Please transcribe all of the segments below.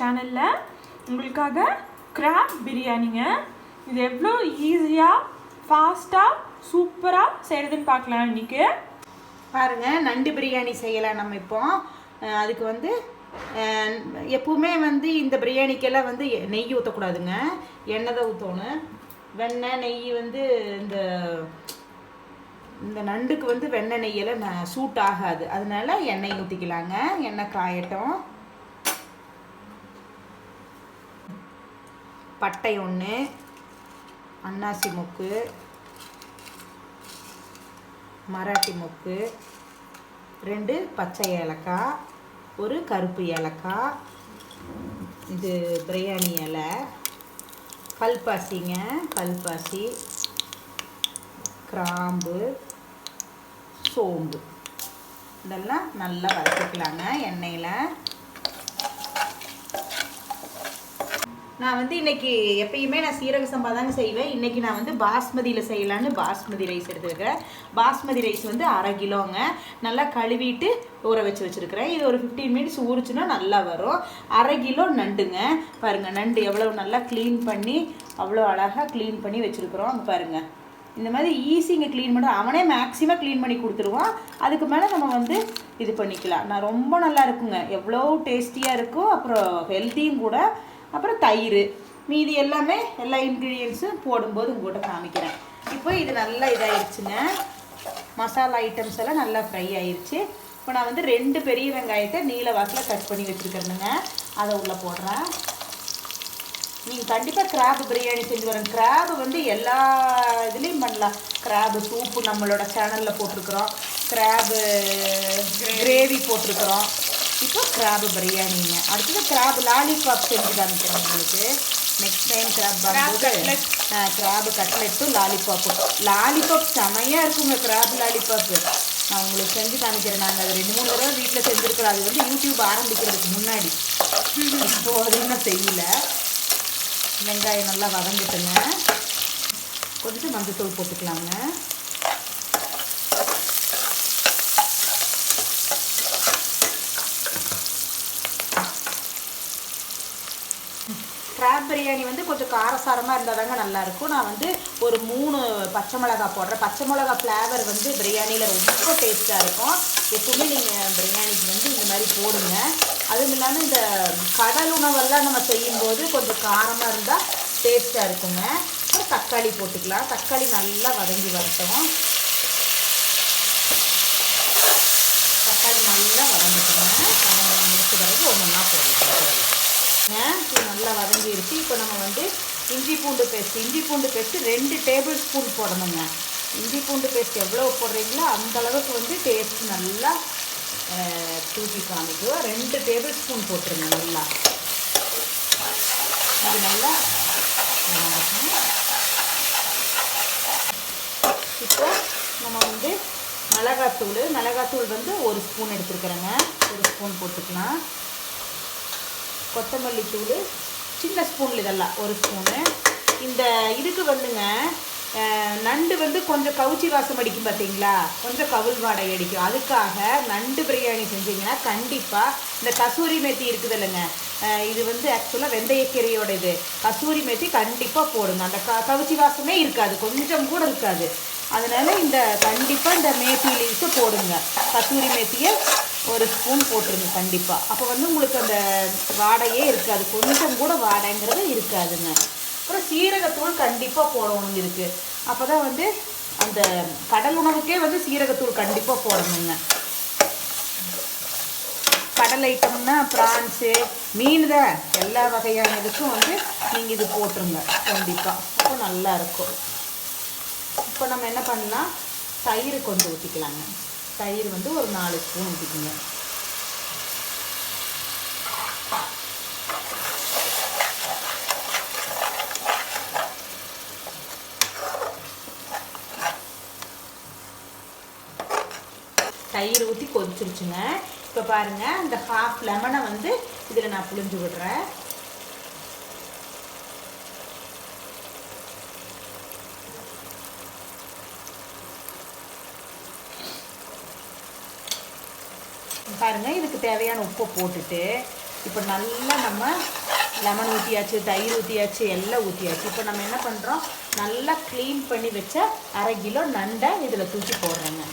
சேனலில் உங்களுக்காக கிராப் பிரியாணிங்க. இது எவ்வளோ ஈஸியாக ஃபாஸ்ட்டாக சூப்பராக செய்கிறதுன்னு பார்க்கலாம் இன்றைக்கி பாருங்கள் நண்டு பிரியாணி செய்யலாம் நம்ம இப்போ. அதுக்கு வந்து எப்பவுமே வந்து இந்த பிரியாணிக்கெல்லாம் வந்து எ- நெய் ஊற்றக்கூடாதுங்க எண்ணெய் தான் ஊற்றணும் வெண்ணெய் நெய் வந்து இந்த இந்த நண்டுக்கு வந்து வெண்ணெய் நெய்யெல்லாம் ந- சூட் ஆகாது அதனால எண்ணெய் ஊற்றிக்கலாங்க எண்ணெய் காயட்டும். பட்டை ஒன்று அன்னாசி மொக்கு மராட்டி மொக்கு ரெண்டு பச்சை ஏலக்காய் ஒரு கருப்பு ஏலக்காய் இது பிரியாணி இலை கல்பாசிங்க கல்பாசி கிராம்பு சோம்பு. இதெல்லாம் நல்லா வதக்கிக்கலாங்க எண்ணெயில். நான் வந்து இன்னைக்கு எப்பயுமே நான் சீரக சம்பா தாங்க செய்வேன். இன்றைக்கி நான் வந்து பாஸ்மதியில் செய்யலான்னு பாஸ்மதி ரைஸ் எடுத்துருக்கிறேன். பாஸ்மதி ரைஸ் வந்து அரை கிலோங்க. நல்லா கழுவிட்டு ஊற வச்சு வச்சுருக்கிறேன். இது ஒரு ஃபிஃப்டீன் மினிட்ஸ் ஊறிச்சுன்னா நல்லா வரும். அரை கிலோ நண்டுங்க. பாருங்கள் நண்டு எவ்வளோ நல்லா க்ளீன் பண்ணி அவ்வளோ அழகாக க்ளீன் பண்ணி வச்சுருக்குறோம். அங்கே பாருங்கள் இந்த மாதிரி ஈஸிங்க க்ளீன் பண்ண அவனே மேக்ஸிமம் க்ளீன் பண்ணி கொடுத்துருவான். அதுக்கு மேலே நம்ம வந்து இது பண்ணிக்கலாம். நான் ரொம்ப நல்லா இருக்குங்க. எவ்வளோ டேஸ்டியாக இருக்கும் அப்புறம் ஹெல்த்தியும் கூட அப்புறம் தயிர். மீதி எல்லாமே எல்லா இன்க்ரீடியன்ஸும் போடும்போது உங்கள்கிட்ட காமிக்கிறேன். இப்போ இது நல்லா இதாயிருச்சுங்க. மசாலா ஐட்டம்ஸ் எல்லாம் நல்லா ஃப்ரை ஆயிடுச்சு இப்போ நான் வந்து ரெண்டு பெரிய வெங்காயத்தை நீல வாக்கில் கட் பண்ணி வச்சுருக்கிறேனுங்க. அதை உள்ளே போடுறேன். நீங்கள் கண்டிப்பாக கிராப் பிரியாணி செஞ்சு வரேன் கிராப் வந்து எல்லா இதுலேயும் பண்ணலாம். கிராப் சூப்பு நம்மளோட சேனலில் போட்டிருக்கிறோம். கிராபு கிரேவி போட்டிருக்கிறோம். இப்போ கிராப் பிரியாணிங்க அடுத்தது கிராப் லாலிபாப் செஞ்சு காமிக்கிறேன் உங்களுக்கு. நெக்ஸ்ட் டைம் கிராப் வரும்போது கிராப் கட்லெட்டும் லாலிபாப்பும் லாலிபாப் செமையாக இருக்குங்க கிராப் லாலிபாப்பு நான் உங்களுக்கு செஞ்சு காமிக்கிறேன். நாங்கள் அது ரெண்டு மூணு தடவை வீட்டில் செஞ்சுருக்கிறோம். அது வந்து யூடியூப் ஆரம்பிக்கிறதுக்கு முன்னாடி. இப்போ அது இன்னும் செய்யல. வெங்காயம் நல்லா வதங்கிட்டுங்க. கொஞ்சம் மஞ்சத்தூள் போட்டுக்கலாங்க கிராப் பிரியாணி வந்து கொஞ்சம் காரசாரமாக இருந்தால் தாங்க நல்லாயிருக்கும். நான் வந்து ஒரு மூணு பச்சை மிளகா போடுறேன். பச்சை மிளகா ஃப்ளேவர் வந்து பிரியாணியில் ரொம்ப டேஸ்ட்டாக இருக்கும். எப்பவுமே நீங்கள் பிரியாணிக்கு வந்து இந்த மாதிரி போடுங்க. அதுவும் இல்லாமல் இந்த கடல் உணவெல்லாம் நம்ம செய்யும்போது கொஞ்சம் காரமாக இருந்தால் டேஸ்ட்டாக இருக்குங்க. அப்புறம் தக்காளி போட்டுக்கலாம். தக்காளி நல்லா வதங்கி வரட்டும் தக்காளி நல்லா வதங்கிட்டுங்க வதங்கி முடிச்ச பிறகு ஒன்று ஒன்றா போடலாம் இது நல்லா வதங்கிடுச்சு இப்போ நம்ம வந்து இஞ்சி பூண்டு பேஸ்ட் இஞ்சி பூண்டு பேஸ்ட்டு ரெண்டு டேபிள் ஸ்பூன் போடணுங்க. இஞ்சி பூண்டு பேஸ்ட் எவ்வளோ போடுறீங்களோ அந்த அளவுக்கு வந்து டேஸ்ட் நல்லா தூக்கி காமிக்கும் ரெண்டு டேபிள் ஸ்பூன் போட்டுருங்க நல்லா. இது நல்லா இப்போ நம்ம வந்து மிளகாத்தூள் மிளகாத்தூள் வந்து ஒரு ஸ்பூன் எடுத்துருக்குறேங்க. ஒரு ஸ்பூன் போட்டுக்கலாம். கொத்தமல்லி தூள் சின்ன ஸ்பூனில் இதெல்லாம் ஒரு ஸ்பூனு இந்த இதுக்கு வந்துங்க நண்டு வந்து கொஞ்சம் கவுச்சி வாசம் அடிக்கும் பார்த்தீங்களா கொஞ்சம் கவுள் வாடை அடிக்கும். அதுக்காக நண்டு பிரியாணி செஞ்சீங்கன்னா கண்டிப்பாக இந்த கசூரி மேத்தி இருக்குது இல்லைங்க இது வந்து ஆக்சுவலாக வெந்தயக்கீரையோட இது. கசூரி மேத்தி கண்டிப்பாக போடுங்க. அந்த க கவுச்சி வாசமே இருக்காது. கொஞ்சம் கூட இருக்காது. அதனால் இந்த கண்டிப்பாக இந்த மேத்தி லீவ்ஸை போடுங்க. கத்தூரி மேத்தியை ஒரு ஸ்பூன் போட்டுருங்க கண்டிப்பாக அப்போ வந்து உங்களுக்கு அந்த வாடையே இருக்காது. கொஞ்சம் கூட வாடைங்கிறது இருக்காதுங்க. அப்புறம் சீரகத்தூள் கண்டிப்பாக போடணும் இருக்குது அப்போ தான் வந்து அந்த கடல் உணவுக்கே வந்து சீரகத்தூள் கண்டிப்பாக போடணுங்க. கடல் ஐட்டம்னா ப்ரான்ஸு மீன் தான். எல்லா வகையான இதுக்கும் வந்து நீங்கள் இது போட்டுருங்க. கண்டிப்பாக அப்போ நல்லா இருக்கும். இப்போ நம்ம என்ன பண்ணலாம்? தயிர் கொஞ்சம் ஊற்றிக்கலாங்க தயிர் வந்து ஒரு நாலு ஸ்பூன் ஊற்றிக்கோங்க தயிர் ஊற்றி கொதிச்சிருச்சுங்க. இப்போ பாருங்க இந்த ஹாஃப் லெமனை வந்து இதில் நான் புழிஞ்சு விடுறேன். பாருங்க இதுக்கு தேவையான உப்பை போட்டுட்டு இப்போ நல்லா நம்ம லெமன் ஊற்றியாச்சு தயிர் ஊற்றியாச்சு எல்லாம் ஊற்றியாச்சு இப்போ நம்ம என்ன பண்ணுறோம் நல்லா க்ளீன் பண்ணி வச்ச அரை கிலோ நண்டை இதில் தூக்கி போடுறேங்க.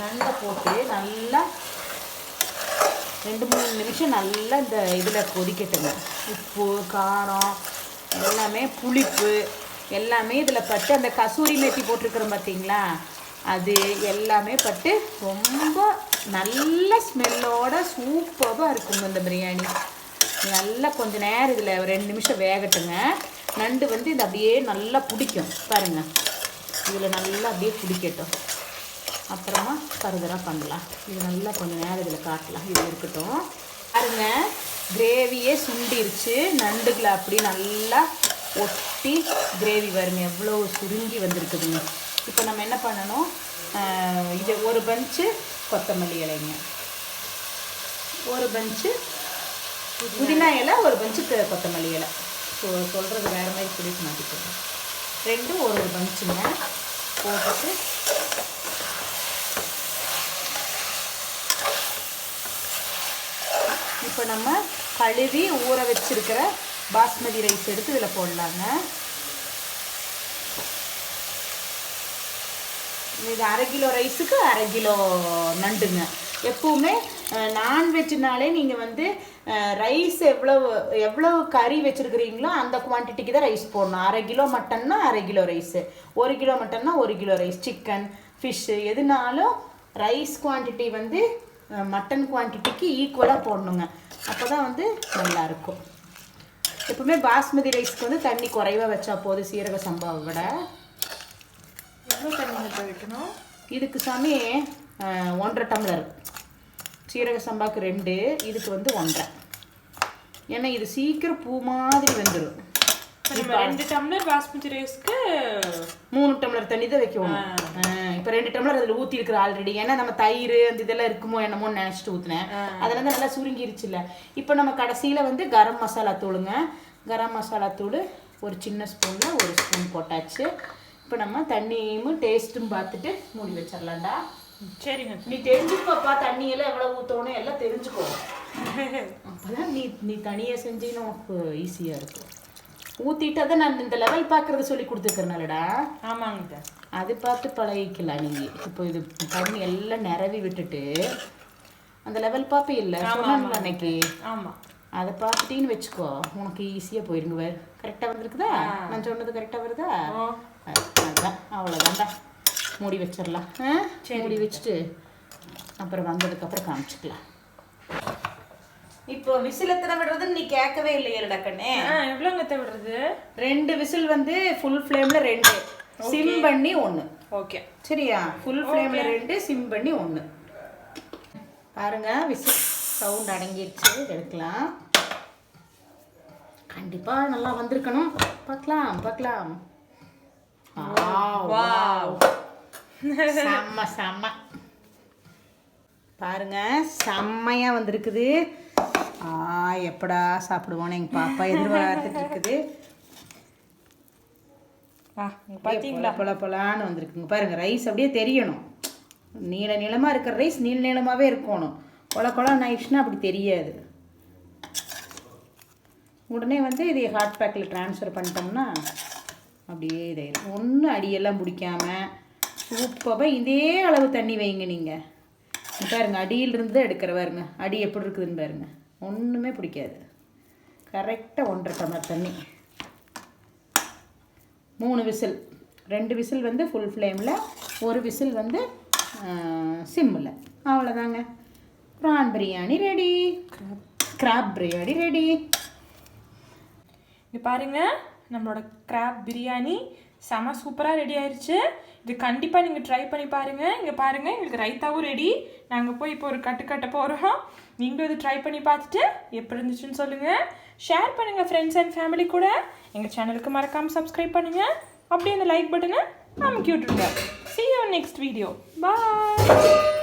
நண்டை போட்டு நல்லா ரெண்டு மூணு நிமிஷம் நல்லா இந்த இதில் கொதிக்கட்டுங்க. உப்பு காரம் எல்லாமே புளிப்பு எல்லாமே இதில் பட்டு அந்த கசூரி மேத்தி போட்டிருக்கிறோம் பார்த்தீங்களா அது எல்லாமே பட்டு ரொம்ப நல்ல ஸ்மெல்லோட சூப்பராக இருக்குங்க இந்த பிரியாணி. நல்லா கொஞ்ச நேரம் இதில் ஒரு ரெண்டு நிமிஷம் வேகட்டுங்க. நண்டு வந்து இது அப்படியே நல்லா பிடிக்கும். பாருங்கள் இதில் நல்லா அப்படியே பிடிக்கட்டும். அப்புறமா ஃபர்தராக பண்ணலாம். இது நல்லா கொஞ்சம் நேரம் இதில் காட்டலாம். இது இருக்கட்டும். பாருங்க. கிரேவியே சுண்டிருச்சு. நண்டுகளை அப்படி நல்லா ஒட்டி கிரேவி வருங்க எவ்வளோ சுருங்கி வந்திருக்குதுங்க. இப்போ நம்ம என்ன பண்ணணும்? இது ஒரு பஞ்சு கொத்தமல்லி இலைங்க. ஒரு பஞ்சு புதினா இலை ஒரு பஞ்சு கொத்தமல்லி இலை. ஸோ சொல்கிறது வேறு மாதிரி பிடிக்க மாட்டேங்குது ரெண்டும் ஒரு ஒரு பஞ்சுங்க போட்டுட்டு இப்போ நம்ம கழுவி ஊற வச்சிருக்கிற பாஸ்மதி ரைஸ் எடுத்து இதில் போடலாங்க. இது அரை கிலோ ரைஸுக்கு அரை கிலோ நண்டுங்க. எப்பவுமே நான்வெஜ்னாலே நீங்கள் வந்து ரைஸ் எவ்வளோ எவ்வளோ கறி வச்சுருக்கிறீங்களோ அந்த குவான்டிட்டிக்கு தான் ரைஸ் போடணும். அரை கிலோ மட்டன்னா அரை கிலோ ரைஸு ஒரு கிலோ மட்டன்னா ஒரு கிலோ ரைஸ் சிக்கன் ஃபிஷ்ஷு எதுனாலும் ரைஸ் குவான்டிட்டி வந்து மட்டன் குவான்டிட்டிக்கு ஈக்குவலாக போடணுங்க. அப்போ தான் வந்து நல்லாயிருக்கும். எப்பவுமே பாஸ்மதி ரைஸ்க்கு வந்து தண்ணி குறைவாக வச்சா போதும் சீரக சம்பாவை விட. எவ்வளோ தண்ணி வைக்கணும் இதுக்கு சாமி ஒன்றரை டம்ளர். சீரக சம்பாக்கு ரெண்டு இதுக்கு வந்து ஒன்றரை. ஏன்னா இது சீக்கிரம் பூ மாதிரி வந்துடும் நம்ம ரெண்டு டம்ளர் பாஸ்மதி ரைஸ்க்கு மூணு டம்ளர் தண்ணி தான் வைக்கணும். இப்போ ரெண்டு டம்ளர் அதில் ஊற்றி இருக்கிற ஆல்ரெடி ஏன்னா நம்ம தயிர் அந்த இதெல்லாம் இருக்குமோ என்னமோ நினச்சிட்டு ஊற்றினேன் அதில் நல்லா சுருங்கிருச்சுல்ல. இப்போ நம்ம கடைசியில் வந்து கரம் மசாலா தூளுங்க. கரம் மசாலா தூள் ஒரு சின்ன ஸ்பூனில் ஒரு ஸ்பூன் போட்டாச்சு. இப்போ நம்ம தண்ணியும் டேஸ்ட்டும் பார்த்துட்டு மூடி வச்சிடலாம்டா சரிங்க. நீ தெரிஞ்சுக்கோப்பா தண்ணி எல்லாம் எவ்வளவு ஊற்றணும் எல்லாம் தெரிஞ்சுக்கோ. அப்பதான் நீ நீ தனியாக செஞ்சீங்கன்னா உனக்கு ஈஸியாக இருக்கும். ஊற்றிட்டு தான் நான் இந்த லெவல் பார்க்குறது சொல்லி கொடுத்துருக்கறனாலடா. ஆமாங்க அது பார்த்து பழகிக்கலாம் நீ இப்போ இது தண்ணி எல்லாம் நிரவி விட்டுட்டு அந்த லெவல் பாப்பே இல்லை. சொன்னாங்களா அன்னைக்கு? ஆமாம் அதை பார்த்துட்டீன்னு வச்சுக்கோ. உனக்கு ஈஸியாக போயிருங்க கரெக்டாக வந்திருக்குதா? நான் சொன்னது கரெக்டாக வருதா? ஓ அ- அதான் அவ்வளோதான்டா மூடி வச்சிடலாம். மூடி வச்சுட்டு அப்புறம் வந்ததுக்கப்புறம் காமிச்சிக்கலாம். இப்போ விசில் எத்தனை விடுறதுன்னு நீ கேட்கவே இல்லையேடா கண்ணே எவ்வளோங்க விடுறது? ரெண்டு விசில் வந்து ஃபுல் ஃப்ளேமில் ரெண்டு. சிம் பண்ணி ஒன்று ஓகே. சரியா? ஃபுல் ஃப்ளேமில் ரெண்டு சிம் பண்ணி ஒன்று பாருங்க விசில் சவுண்ட் அடங்கிருச்சு எடுக்கலாம். கண்டிப்பாக நல்லா வந்திருக்கணும். பார்க்கலாம் பார்க்கலாம். செம்ம செம்ம. பாருங்க செம்மையா வந்திருக்குது. ஆ எப்படா சாப்பிடுவோன்னு எங்க பாப்பா எதிர்பார்த்துட்டு இருக்குது. பார்த்தீங்களா பொல பொலான்னு வந்திருக்குங்க. பாருங்க ரைஸ் அப்படியே தெரியணும். நீள நீளமாக இருக்கிற ரைஸ் நீள நீளமாகவே இருக்கணும். கொல கொலான்னு ஆயிடுச்சுன்னா அப்படி தெரியாது. உடனே வந்து இதை ஹாட் பேக்கில் ட்ரான்ஸ்ஃபர் பண்ணிட்டோம்னா அப்படியே இதாயிடும் ஒன்றும் அடியெல்லாம் பிடிக்காம சூப்பராக இதே அளவு தண்ணி வைங்க நீங்கள் பாருங்க அடியிலிருந்து எடுக்கிற பாருங்க. அடி எப்படி இருக்குதுன்னு பாருங்க. ஒன்றுமே பிடிக்காது. கரெக்டாக ஒன்றரை டம்ளர் தண்ணி. மூணு விசில். ரெண்டு விசில் வந்து ஃபுல் ஃப்ளேமில் ஒரு விசில் வந்து சிம்மில் அவ்வளோதாங்க prawn biryani ready crab biryani ready இங்கே பாருங்கள் நம்மளோட கிராப் பிரியாணி செம சூப்பராக ரெடி ஆயிடுச்சு இது கண்டிப்பாக நீங்கள் ட்ரை பண்ணி பாருங்கள் இங்கே பாருங்கள் எங்களுக்கு ரைத்தாவும் ரெடி நாங்கள் போய் இப்போ ஒரு கட்டு கட்ட போகிறோம் நீங்களும் இது ட்ரை பண்ணி பார்த்துட்டு எப்படி இருந்துச்சுன்னு சொல்லுங்கள் ஷேர் பண்ணுங்கள் ஃப்ரெண்ட்ஸ் அண்ட் ஃபேமிலி கூட. எங்கள் சேனலுக்கு மறக்காமல் சப்ஸ்கிரைப் பண்ணுங்கள் அப்படியே அந்த லைக் பட்டனை அமைக்கி விட்டுருங்க. See you next video bye